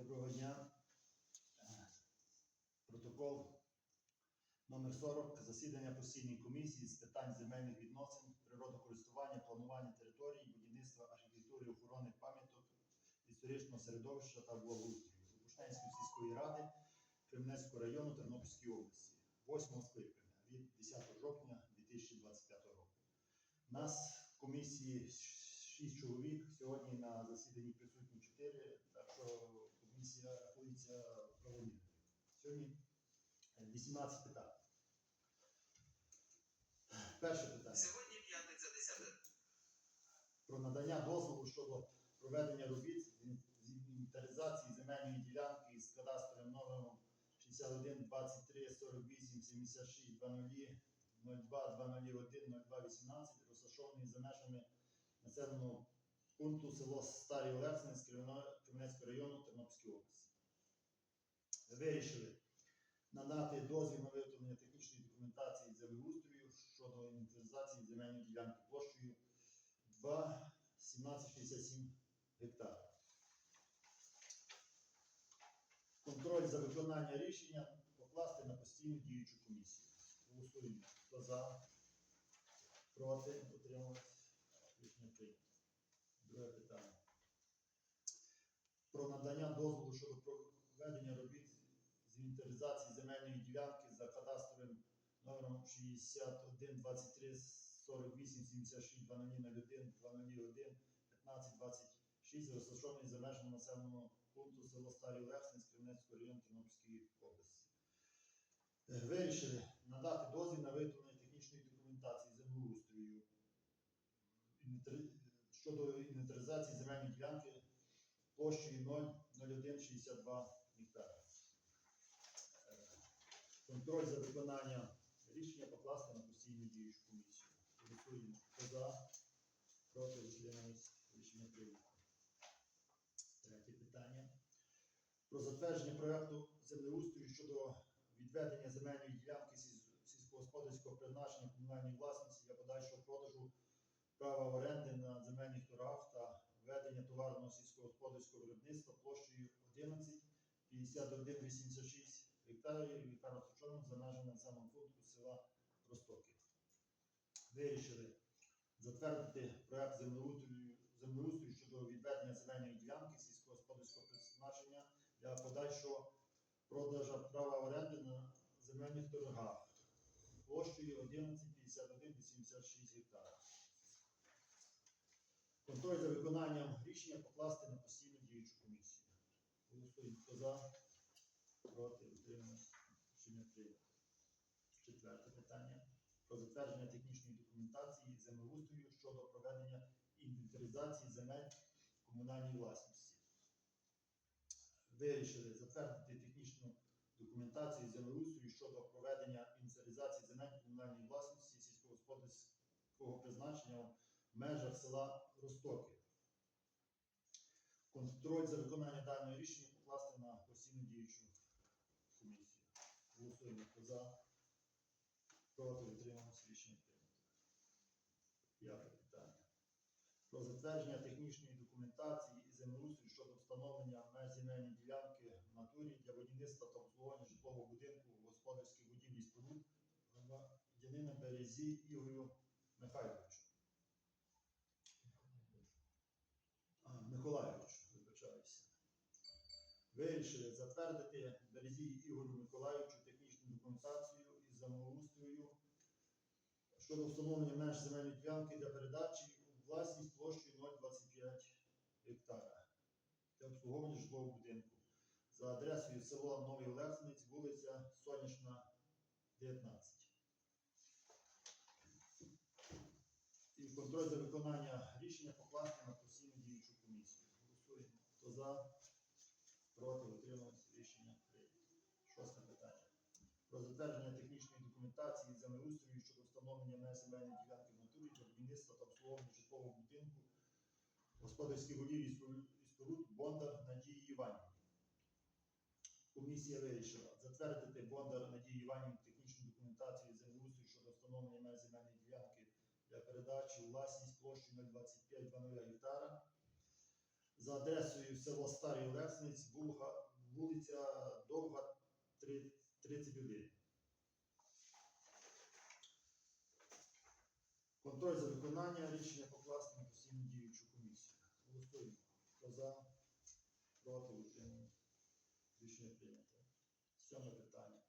Доброго дня. Е, Протокол номер 40 засідання постійної комісії з питань земельних відносин, природокористування, планування територій, будівництва, архітектури, охорони пам'яток, історичного середовища та благоустрою Бушненської сільської ради Кременецького району Тернопільської області, 8 скликання від 10 жовтня 2025 року. Нас в комісії 6 чоловік. Сьогодні на засіданні присутні 4, так що комісія рахується правомірною. Сьогодні е, 18 питань. Перше питання Сьогодні п'ятниця 10 про надання дозволу щодо проведення робіт з інвентаризації земельної ділянки із кадастровим номером 61 23 48 76 00 02 201 02 18, розташований за межами населеного пункту село Старий Олексинець Кременецького району Тернопільської області. Вирішили надати дозвіл на виготовлення технічної документації землеустрою щодо інвентаризації земельної ділянки площею 2 1767 гектар. Контроль за виконання рішення покласти на постійну діючу комісію. Голосуємо. Хто за? Проти? Утримались? Рішення прийнято. Друге питання. Про надання дозволу щодо проведення робіт з інвентаризації земельної ділянки за кадастровим номером 61 23 48 76 2001 2001 15 26 розташований за межами населеного пункту село Старий Олексинець Кременецького району Тернопільської області. Е, Вирішили надати дозвіл на виготовлення технічної документації землеустрою щодо інвентаризації земельної ділянки площею 0,0162 гектара. Е, Контроль за виконанням рішення покласти на постійну діючу комісію. Голосуємо. Хто за? Проти утримались. Рішення прийнято. Третє питання. Про затвердження проекту землеустрою щодо відведення земельної ділянки сільськогосподарського призначення комунальної власності для подальшого продажу права оренди на земельних торгах та ведення товарного сільськогосподарського виробництва площею 11 51 86 гектарів, яка розташована за межами населеного пункту села Ростоки. Вирішили затвердити проект землеустрою, щодо відведення земельної ділянки сільськогосподарського призначення для подальшого продажу права оренди на земельних торгах площею 11 51 86 гектарів. Контроль за виконанням рішення покласти на постійну діючу комісію. Голосуємо. Хто за? Проти? Утримуємось? Рішення прийнято. Четверте питання. Про затвердження технічної документації землеустрою щодо проведення інвентаризації земель комунальної власності. Вирішили затвердити технічну документацію землеустрою щодо проведення інвентаризації земель комунальної власності сільськогосподарського призначення межах села Ростоки. Контроль за виконання даного рішення покласти на постійну діючу комісію. Голосуємо. За? Проти утрималися рішення прийнято. П'яте питання. Про затвердження технічної документації і землеустрою щодо встановлення меж земельної ділянки в натурі для будівництва та обслуговування житлового будинку господарських будівлі споруд громадянина Березі Ігорю Михайловичу. Вирішили затвердити Березі Ігорю Миколайовичу технічну документацію із землеустрою щодо встановлення меж земельної ділянки для передачі у власність площею 0,25 гектара для обслуговування житлового будинку за адресою село Новий Олексинець, вулиця Сонячна, 19. І контроль за виконання рішення покласти на постійну діючу комісію. Голосуємо. Хто за? Проти утрималися рішення прийнято. Шосте питання. Про затвердження технічної документації землеустрою щодо встановлення меж земельної ділянки в натурі для будівництва та обслуговування житлового будинку господарських голів і споруд- Бондар Надії Іванівні. Комісія вирішила затвердити Бондар Надії Іванівні технічну документацію землеустрою щодо встановлення меж земельної ділянки для передачі у власність площі 025 гектара за адресою село Старий Олексниць, вулиця Довга, 31. Контроль за виконання рішення покласти на постійну діючу комісію. Голосуємо. Хто за? Проти утримує. Рішення прийнято. Сьоме питання.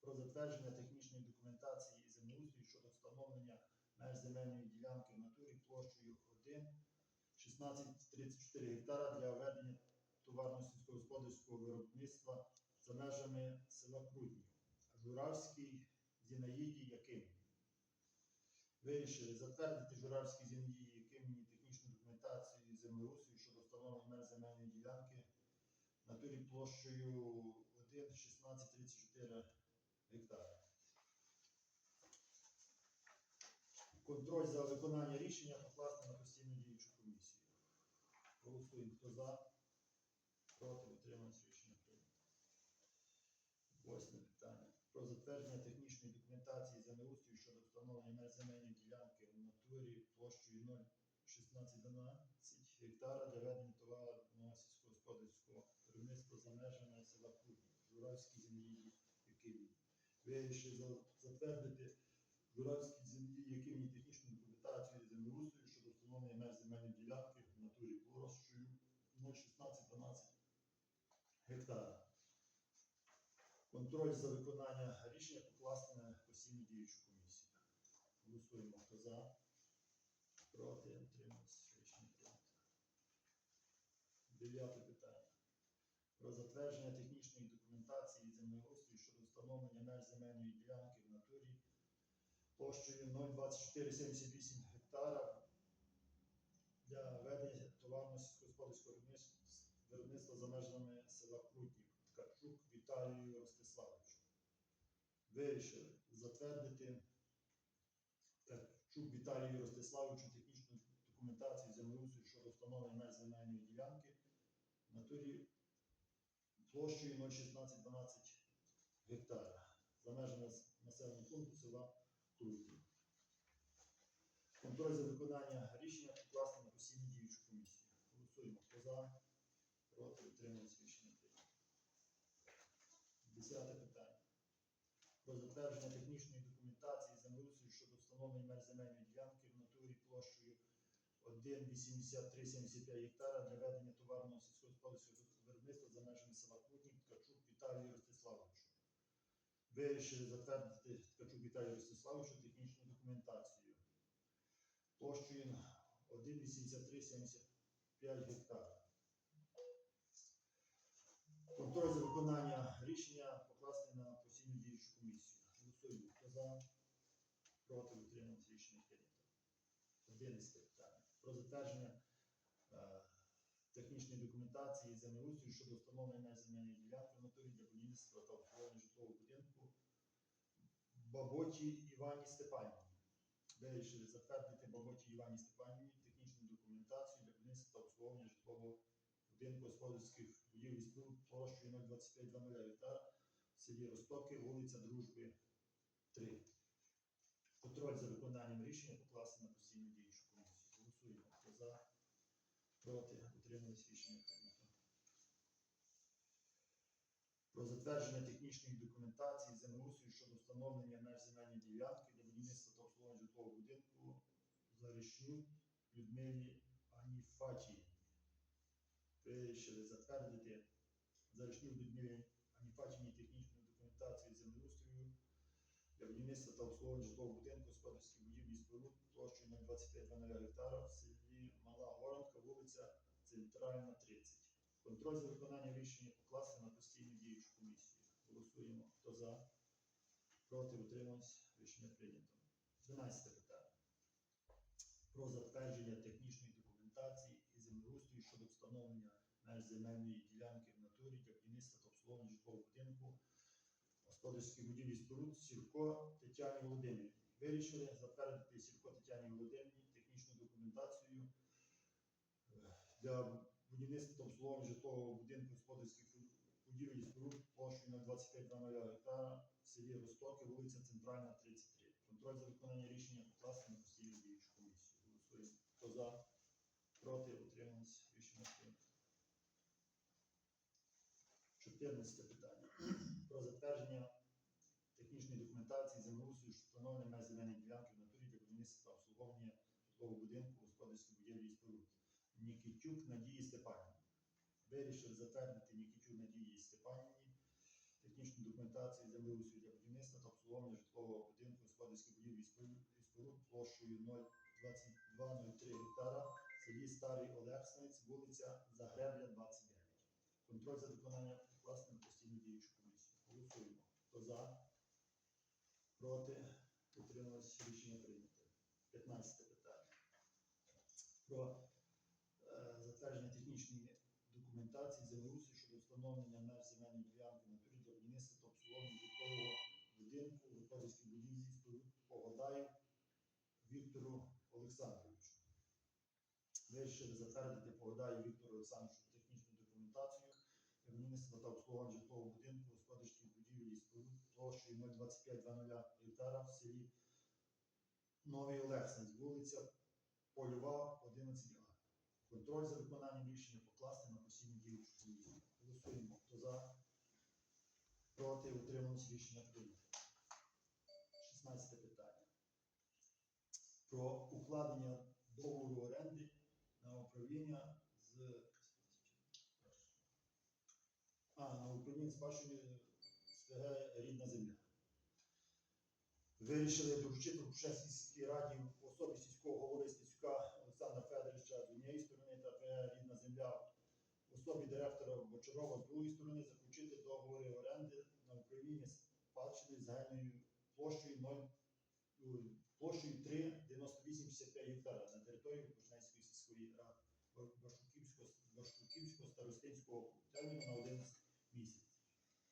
Про затвердження технічної документації і землеустрою щодо встановлення меж земельної ділянки в натурі площею 1 1634 гектара для ведення товарно сільськогосподарського виробництва за межами села Крутнів. Журавський Зінаїді Якимівні. Вирішили затвердити Журавській Зінаїді Якимівні технічну документацію і землеустрою щодо встановлення меж земельної ділянки в натурі площею 1 1634 гектара. Контроль за виконання рішення покласти на постійну діючу комісію. Голосуємо, хто за, проти, утримується рішення прийнято. Восьме питання. Про затвердження технічної документації землеустрою щодо встановлення земельної ділянки в натурі площею 01612 гектара для ведення товарного сільськогосподарського виробництва за межами села Крутні, Журавській землі Якимі. Вирішили за- затвердити Журавській землі Якимі технічну документацію землеустрою щодо встановлення меж земельної ділянки в натурі площею 01612 гектара. Контроль за виконання рішення покласти на постійну діючу комісію. Голосуємо, хто за, проти, утримався, рішення прийнято. Дев'яте питання. Про затвердження технічної документації землеустрою щодо встановлення меж земельної ділянки в натурі площею 02478 гектара для ведення товарно сільськогосподарського виробництва- виробництва за межами села Крутнів Ткачук Віталію Ростиславовичу. Вирішили затвердити Ткачук Віталію Ростиславовичу технічну документацію землеустрою щодо встановлення меж земельної ділянки в натурі площею 01612 гектара за межами населеного пункту села Крутів. Контроль за виконання рішення покласти на постійну діючу комісію. Голосуємо. Хто за? Проти утримується рішення прийнято. Десяте питання. Про затвердження технічної документації землеустрою щодо встановлення меж земельної ділянки в натурі площею 1,8375 гектара для ведення товарного сільськогосподарського виробництва за межами села Крутнів Ткачук Віталію Ростиславовичу. Вирішили затвердити Ткачук Віталію Ростиславовичу технічну документацію площею 1,8375 гектара. Контроль за виконання рішення покласти на постійну діючу комісію. Голосуємо. За? Проти утримується рішення прийнято. Одинадцяте питання. Про затвердження е, технічної документації землеустрою щодо встановлення земельної ділянки в натурі для будівництва та обслуговування житлового будинку Баботі Івані Степанівні. Вирішили затвердити Баботі Івані Степанівні технічну документацію для будівництва та обслуговування житлового будинку господарських будівель і споруд площею 02520 гектар в селі Ростоки, вулиця Дружби 3. Контроль за виконанням рішення покласти на постійну діючу комісію. Голосуємо. Хто за? Проти? Утримались рішення прийнято. Про затвердження технічної документації землеустрою щодо встановлення меж земельної ділянки для будівництва та обслуговування житлового будинку Зарішню Людмилі Аніфачі. Вирішили затвердити Зарішню Людмилі Аніфачині технічну документацію землеустрою для будівництва та обслуговування житлового будинку господарських будівлі споруд площею 02520 гектара в селі Мала Горанка, вулиця Центральна, 30. Контроль за виконанням рішення покласти на постійну діючу комісію. Голосуємо. Хто за? Проти утримався. Рішення прийнято. 12 питання. Про затвердження технічної документації і землеустрою щодо встановлення земельної ділянки в натурі для будівництва та житлового будинку господарських будівлі споруд Сірко Тетяні Володимирівні. Вирішили затвердити Сірко Тетяні Володимирівні технічну документацію е, для будівництва та житлового будинку господарських будівель і споруд площею на 25,00 гектара в селі Ростоки, вулиця Центральна, 33. Контроль за виконання рішення покласти на постійну діючу комісію. Голосуємо. Хто за? Проти? Утримались? Рішення прийнято. 14 питання. Про затвердження технічної документації землеустрою, що встановлення меж земельної ділянки в натурі для будівництва обслуговування житлового будинку, господарської будівлі і споруд. Нікітюк Надії Степанівні. Вирішили затвердити Нікітюк Надії Степанівні технічну документацію землеустрою для будівництва та обслуговування житлового будинку, господарської будівлі і споруд площею 02203 гектара в селі Старий Олексинець, вулиця Загребля, 29. Контроль за виконанням покласти на постійну діючу комісію. Голосуємо. Хто за? Проти? Утрималось рішення прийнято. 15 питання. Про е, затвердження технічної документації землеустрою щодо встановлення меж земельної ділянки в натурі для будівництва та обслуговування житлового будинку, господарській будівлі Погодаю Віктору Олександровичу. Вирішили затвердити Погодаю Віктору Олександровичу технічну документацію для та обслуговування житлового будинку, господарських будівель і споруд площею 02500 гектара в селі Новий Олексанець, вулиця Польова, 11А. Контроль за виконанням рішення покласти на постійну діючу комісію. Голосуємо. Хто за? Проти? Утрималось рішення прийнято. 16 питання. Про укладення договору оренди на управління з а, на управління спадщини СПГ Рідна земля. Вирішили доручити в Пушевській сільській раді особі сільського голови Стецюка Олександра Федоровича з однієї сторони та ПГ Рідна земля особі директора Бочарова з другої сторони заключити договори оренди на управління спадщини загальною площею 0 ой, площею 3 9865 гектара на території Пушнецької сільської ради Башківського старостинського терміну на 11 місяців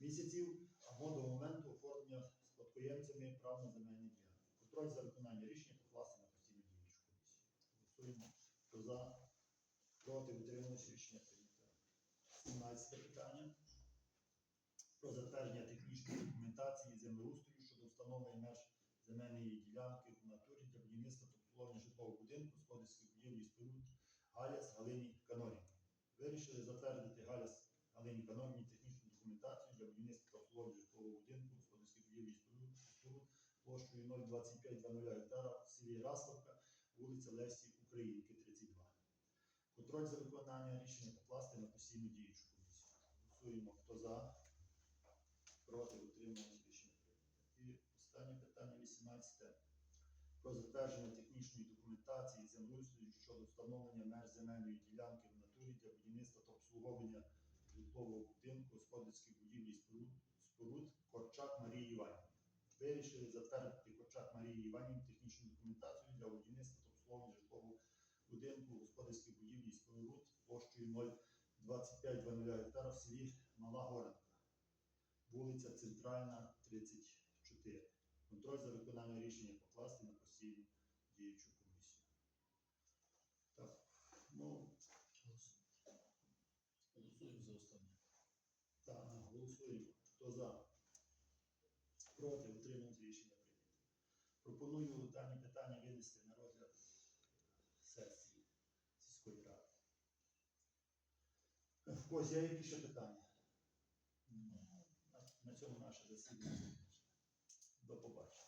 місяців або до моменту оформлення спадкоємцями прав на земельні ділянки. Контроль за виконання рішення покласти на постійну діючу комісію. Голосуємо. Хто за? Проти утрималось рішення прийнято. 17 питання. Про затвердження технічної документації землеустрою щодо встановлення меж земельної ділянки в натурі для будівництва та обслуговування житлового будинку, з господарських будівлі споруд Галяс Галині Канорівні. Вирішили затвердити Галяс Галині технічну документацію для будівництва та житлового будинку, господарських будівлі споруд площею 02500 гектара в селі Раславка, вулиця Лесі Українки, 32. Контроль за виконання рішення покласти на постійну діючу комісію. Голосуємо, хто за, проти, утримуємося рішення прийнято. І останнє питання, 18. Про затвердження технічної документації землеустрою щодо встановлення меж земельної ділянки в натурі для будівництва та обслуговування житлового будинку, господарських будівлі споруд, споруд Корчак Марії Іванівни. Вирішили затвердити Корчак Марії Іванівні технічну документацію для будівництва та обслуговування житлового будинку, господарських будівлі споруд площею 02500 гектара в селі Мала Горенка, вулиця Центральна, 34. Контроль за виконання рішення покласти на постійну діючу комісію. Так, ну, Голосуємо за останнє. так, голосуємо. Хто за? Проти, утримують рішення прийнято. Пропоную дані питання винести на розгляд сесії сільської ради. Когось є якісь ще питання? На, на цьому наше засідання. До побачення.